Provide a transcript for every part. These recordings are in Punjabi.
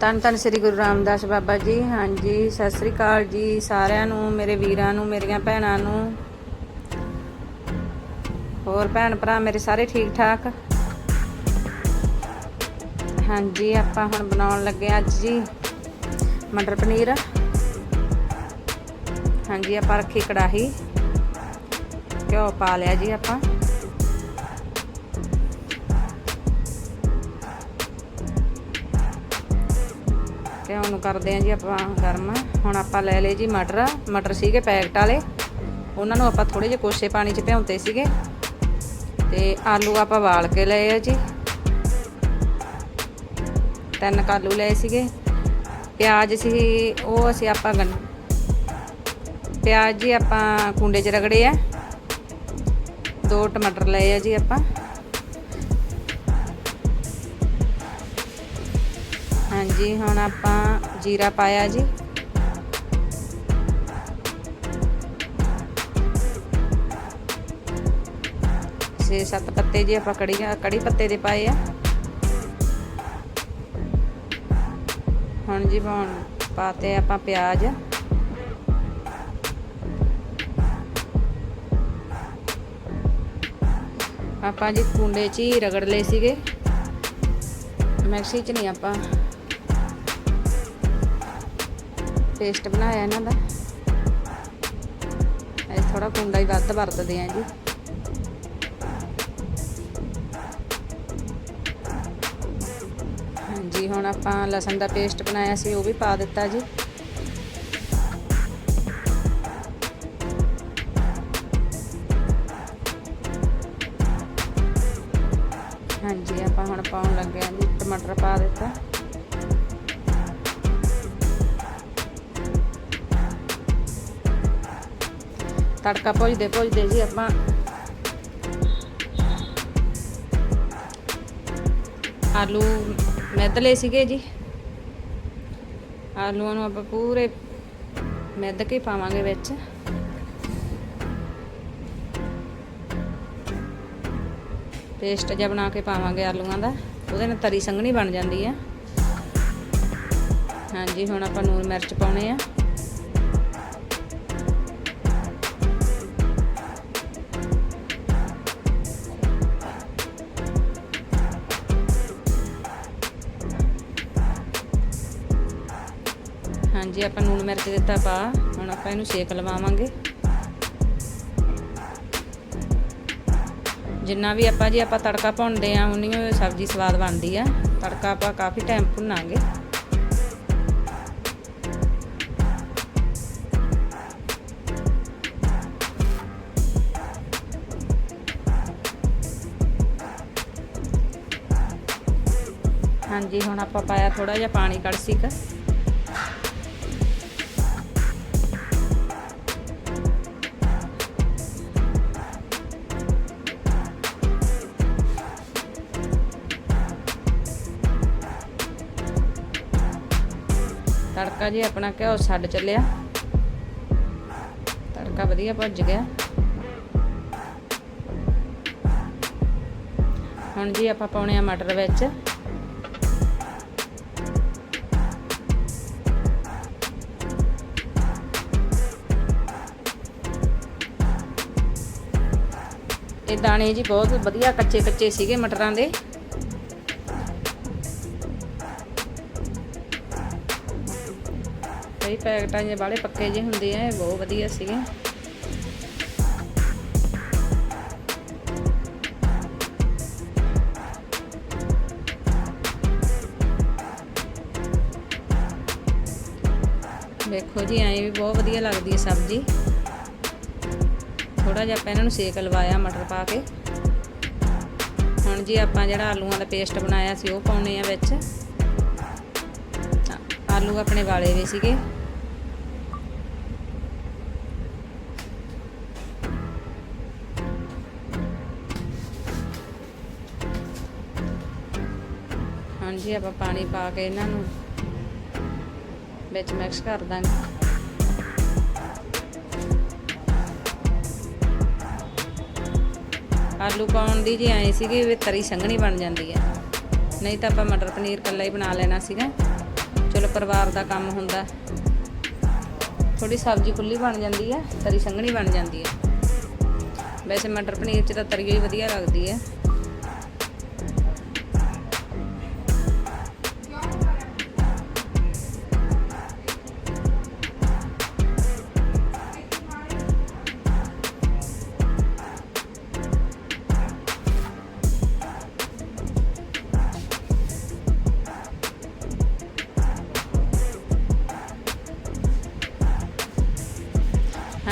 ਧੰਨ ਧੰਨ ਸ੍ਰੀ ਗੁਰੂ ਰਾਮਦਾਸ ਬਾਬਾ ਜੀ, ਹਾਂਜੀ, ਸਤਿ ਸ੍ਰੀ ਅਕਾਲ ਜੀ ਸਾਰਿਆਂ ਨੂੰ, ਮੇਰੇ ਵੀਰਾਂ ਨੂੰ, ਮੇਰੀਆਂ ਭੈਣਾਂ ਨੂੰ। ਹੋਰ ਭੈਣ ਭਰਾ ਮੇਰੇ ਸਾਰੇ ਠੀਕ ਠਾਕ? ਹਾਂਜੀ, ਆਪਾਂ ਹੁਣ ਬਣਾਉਣ ਲੱਗੇ ਹਾਂ ਅੱਜ ਜੀ ਮਟਰ ਪਨੀਰ। ਹਾਂਜੀ, ਆਪਾਂ ਰੱਖੀ ਕੜਾਹੀ। ਘਿਓ ਪਾ ਲਿਆ ਜੀ ਆਪਾਂ। ਘਿਓ ਨੂੰ ਕਰਦੇ ਆ ਜੀ ਆਪਾਂ ਗਰਮ। ਹੁਣ ਆਪਾਂ ਲੈ ਲਏ ਜੀ ਮਟਰ। ਮਟਰ ਸੀਗੇ ਪੈਕਟ ਵਾਲੇ। ਉਹਨਾਂ ਨੂੰ ਆਪਾਂ ਥੋੜੇ ਜਿਹੇ ਕੋਸੇ ਪਾਣੀ 'ਚ ਭਿਉਂਤੇ ਸੀਗੇ। ਤੇ ਆਲੂ ਆਪਾਂ ਵਾਲ ਕੇ ਲਏ ਆ ਜੀ। ਤਿੰਨ ਕਾਲੂ ਲਏ ਸੀਗੇ। ਪਿਆਜ਼ ਸੀ, ਉਹ ਅਸੀਂ ਆਪਾਂ ਗੰ ਪਿਆਜ਼ ਜੀ ਆਪਾਂ ਕੁੰਡੇ 'ਚ ਰਗੜੇ ਆ। ਦੋ ਟਮਾਟਰ ਲਏ ਆ ਜੀ ਆਪਾਂ। ਹਾਂਜੀ, ਹੁਣ ਆਪਾਂ ਜੀਰਾ ਪਾਇਆ ਜੀ। ਛੇ ਸੱਤ ਪੱਤੇ ਜੀ ਆਪਾਂ ਕੜੀ ਕੜੀ ਪੱਤੇ ਦੇ ਪਾਏ ਆ। ਹੁਣ ਜੀ ਹੁਣ ਪਾਤੇ ਆਪਾਂ ਪਿਆਜ਼। ਆਪਾਂ ਜੀ ਕੁੰਡੇ 'ਚ ਹੀ ਰਗੜ ਲਏ ਸੀਗੇ। ਮਿਕਸੀ 'ਚ ਨਹੀਂ ਆਪਾਂ ਪੇਸਟ ਬਣਾਇਆ ਇਹਨਾਂ ਦਾ। ਇਹ ਥੋੜਾ ਕੁੰਡਾ ਹੀ ਵੱਧ ਵਰਤਦੇ ਆ ਜੀ। ਹਾਂਜੀ, ਹੁਣ ਆਪਾਂ ਲਸਣ ਦਾ ਪੇਸਟ ਬਣਾਇਆ ਸੀ, ਉਹ ਵੀ ਪਾ ਦਿੱਤਾ ਜੀ। ਹਾਂਜੀ, ਆਪਾਂ ਹੁਣ ਪਾਉਣ ਲੱਗੇ ਆ ਜੀ, ਟਮਾਟਰ ਪਾ ਦਿੱਤਾ। ਤੜਕਾ ਭੁੱਜਦੇ ਭੁੱਜਦੇ ਜੀ ਆਪਾਂ ਆਲੂ ਮਿੱਧ ਲਏ ਸੀਗੇ ਜੀ ਆਲੂਆਂ ਨੂੰ ਆਪਾਂ ਪੂਰੇ ਮਿੱਧ ਕੇ ਪਾਵਾਂਗੇ ਵਿੱਚ ਪੇਸਟ ਜਿਹਾ ਬਣਾ ਕੇ ਪਾਵਾਂਗੇ ਆਲੂਆਂ ਦਾ ਉਹਦੇ ਨਾਲ ਤਰੀ ਸੰਘਣੀ ਬਣ ਜਾਂਦੀ ਆ ਹਾਂਜੀ ਹੁਣ ਆਪਾਂ ਨੂਨ ਮਿਰਚ ਪਾਉਣੇ ਆ ਹਾਂਜੀ, ਆਪਾਂ ਨੂਨ ਮਿਰਚ ਦਿੱਤਾ ਪਾ। ਹੁਣ ਆਪਾਂ ਇਹਨੂੰ ਸੇਕ ਲਵਾਵਾਂਗੇ। ਜਿੰਨਾ ਵੀ ਆਪਾਂ ਜੀ ਆਪਾਂ ਤੜਕਾ ਭੁੰਨਦੇ ਆ ਉਨੀ ਸਬਜ਼ੀ ਸਵਾਦ ਬਣਦੀ ਆ। ਤੜਕਾ ਆਪਾਂ ਕਾਫੀ ਟਾਈਮ ਭੁੰਨਾਂਗੇ। ਹਾਂਜੀ, ਹੁਣ ਆਪਾਂ ਪਾਇਆ ਥੋੜਾ ਜਿਹਾ ਪਾਣੀ ਕੜਸੀ ਕ। ਤੜਕਾ ਜੀ, ਆਪਣਾ ਘਿਓ ਛੱਡ ਚੱਲਿਆ। ਤੜਕਾ ਵਧੀਆ ਭੁੱਜ ਗਿਆ। ਹੁਣ ਜੀ ਆਪਾਂ ਪਾਉਣੇ ਆ ਮਟਰ ਵਿੱਚ। ਇਹ ਦਾਣੇ ਜੀ ਬਹੁਤ ਵਧੀਆ ਕੱਚੇ ਕੱਚੇ ਸੀਗੇ ਮਟਰਾਂ ਦੇ। ਕਈ ਪੈਕਟਾਂ ਜੇ ਬਾਲੇ ਪੱਕੇ ਜੇ ਹੁੰਦੇ ਆ, ਇਹ ਬਹੁਤ ਵਧੀਆ ਸੀਗੇ। ਦੇਖੋ ਜੀ, ਐਂ ਵੀ ਬਹੁਤ ਵਧੀਆ ਲੱਗਦੀ ਹੈ ਸਬਜ਼ੀ। ਥੋੜਾ ਜਿਹਾ ਆਪਾਂ ਇਹਨਾਂ ਨੂੰ ਸੇਕ ਲਵਾਇਆ ਮਟਰ ਪਾ ਕੇ। ਹੁਣ ਜੀ ਆਪਾਂ ਜਿਹੜਾ ਆਲੂਆਂ ਦਾ ਪੇਸਟ ਬਣਾਇਆ ਸੀ, ਉਹ ਪਾਉਣੇ ਆ ਵਿੱਚ। ਆਲੂ ਆਪਣੇ ਵਾਲੇ ਵੀ ਸੀਗੇ। ਹਾਂਜੀ ਆਪਾਂ ਪਾਣੀ ਪਾ ਕੇ ਇਹਨਾਂ ਨੂੰ ਵਿੱਚ ਮਿਕਸ ਕਰ ਦਾਂਗੇ। ਆਲੂ ਪਾਉਣ ਦੀ ਜੀ ਐਂ ਸੀਗੀ ਵੀ ਤਰੀ ਸੰਘਣੀ ਬਣ ਜਾਂਦੀ ਹੈ। ਨਹੀਂ ਤਾਂ ਆਪਾਂ ਮਟਰ ਪਨੀਰ ਇਕੱਲਾ ਹੀ ਬਣਾ ਲੈਣਾ ਸੀਗਾ। ਚਲੋ ਪਰਿਵਾਰ ਦਾ ਕੰਮ ਹੁੰਦਾ। ਥੋੜੀ ਸਬਜ਼ੀ ਖੁੱਲੀ ਬਣ ਜਾਂਦੀ ਹੈ, ਤਰੀ ਸੰਘਣੀ ਬਣ ਜਾਂਦੀ ਹੈ। ਵੈਸੇ ਮਟਰ ਪਨੀਰ ਚ ਤਾਂ ਤਰੀ ਹੀ ਵਧੀਆ ਲੱਗਦੀ ਹੈ।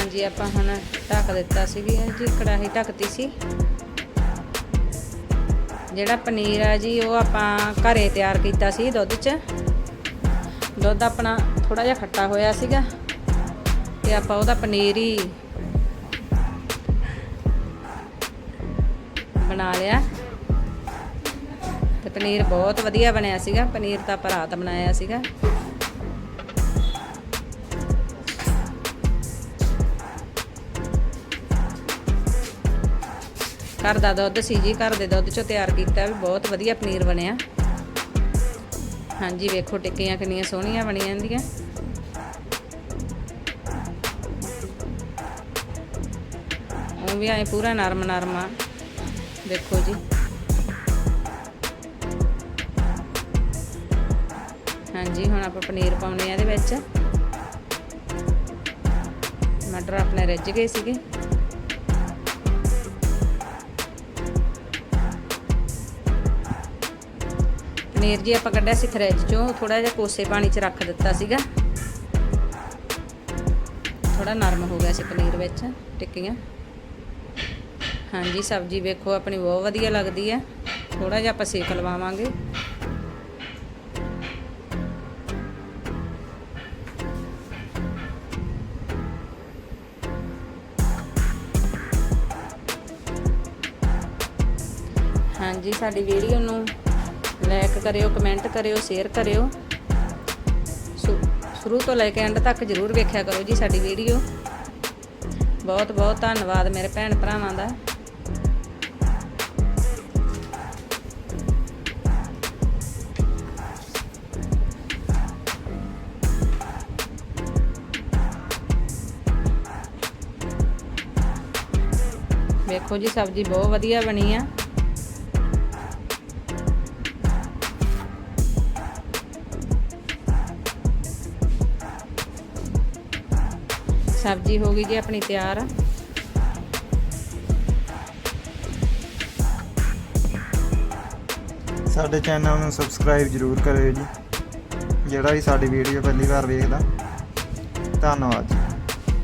ਹਾਂਜੀ, ਆਪਾਂ ਹੁਣ ਢੱਕ ਦਿੱਤਾ ਸੀ ਜੀ ਕੜਾਹੀ ਢੱਕਤੀ ਸੀ। ਜਿਹੜਾ ਪਨੀਰ ਆ ਜੀ, ਉਹ ਆਪਾਂ ਘਰੇ ਤਿਆਰ ਕੀਤਾ ਸੀ ਦੁੱਧ 'ਚ। ਦੁੱਧ ਆਪਣਾ ਥੋੜਾ ਜਿਹਾ ਖੱਟਾ ਹੋਇਆ ਸੀਗਾ, ਤੇ ਆਪਾਂ ਉਹਦਾ ਪਨੀਰ ਹੀ ਬਣਾ ਲਿਆ। ਤੇ ਪਨੀਰ ਬਹੁਤ ਵਧੀਆ ਬਣਿਆ ਸੀਗਾ, ਪਨੀਰ ਤਾਂ ਆਪਾਂ ਰਾਤ ਬਣਾਇਆ ਸੀਗਾ। ਘਰ ਦਾ ਦੁੱਧ ਸੀ ਜੀ, ਘਰ ਦੇ ਦੁੱਧ ਚੋਂ ਤਿਆਰ ਕੀਤਾ ਵੀ ਬਹੁਤ ਵਧੀਆ ਪਨੀਰ ਬਣਿਆ। ਹਾਂਜੀ, ਵੇਖੋ ਟਿੱਕੀਆਂ ਕਿੰਨੀਆਂ ਸੋਹਣੀਆਂ ਬਣੀਆਂ ਜਾਂਦੀਆਂ ਉਹ ਵੀ ਐ ਪੂਰਾ ਨਰਮ ਨਰਮ ਆ। ਦੇਖੋ ਜੀ। ਹਾਂਜੀ, ਹੁਣ ਆਪਾਂ ਪਨੀਰ ਪਾਉਣੇ ਆ ਇਹਦੇ ਵਿੱਚ। ਮਟਰ ਆਪਣੇ ਰਿੱਝ ਗਏ ਸੀਗੇ। ਪਨੀਰ ਜੀ ਆਪਾਂ ਕੱਢਿਆ ਸੀ ਫਰਿੱਜ ਚੋਂ ਥੋੜਾ ਜਿਹਾ ਕੋਸੇ ਪਾਣੀ 'ਚ ਰੱਖ ਦਿੱਤਾ ਸੀਗਾ। ਥੋੜਾ ਨਰਮ ਹੋ ਗਿਆ ਸੀ ਪਨੀਰ ਵਿੱਚ, ਟਿੱਕੀਆਂ। ਹਾਂਜੀ, ਸਬਜ਼ੀ ਵੇਖੋ, ਆਪਣੀ ਬਹੁਤ ਵਧੀਆ ਲੱਗਦੀ ਹੈ। ਥੋੜਾ ਜਿਹਾ ਆਪਾਂ ਸੇਕ ਲਵਾਵਾਂਗੇ। ਹਾਂਜੀ, ਸਾਡੀ ਵੀਡੀਓ ਨੂੰ ਲਾਈਕ ਕਰਿਓ ਕਮੈਂਟ ਕਰਿਓ ਸ਼ੇਅਰ ਕਰਿਓ। ਸ਼ੁ- ਸ਼ੁਰੂ ਤੋਂ ਲੈ ਕੇ ਐਂਡ ਤੱਕ ਜਰੂਰ ਵੇਖਿਆ ਕਰੋ ਜੀ ਸਾਡੀ ਵੀਡੀਓ ਬਹੁਤ ਬਹੁਤ ਧੰਨਵਾਦ ਮੇਰੇ ਭੈਣ ਭਰਾਵਾਂ ਦਾ। ਵੇਖੋ ਜੀ ਸਬਜ਼ੀ ਬਹੁਤ ਵਧੀਆ ਬਣੀ ਆ। ਸਬਜ਼ੀ ਹੋ ਗਈ ਜੀ ਆਪਣੀ ਤਿਆਰ। ਸਾਡੇ ਚੈਨਲ ਨੂੰ ਸਬਸਕ੍ਰਾਈਬ ਜਰੂਰ ਕਰਿਓ ਜੀ। ਜਿਹੜਾ ਵੀ ਸਾਡੀ ਵੀਡੀਓ ਪਹਿਲੀ ਵਾਰ ਵੇਖਦਾ। ਧੰਨਵਾਦ ਜੀ।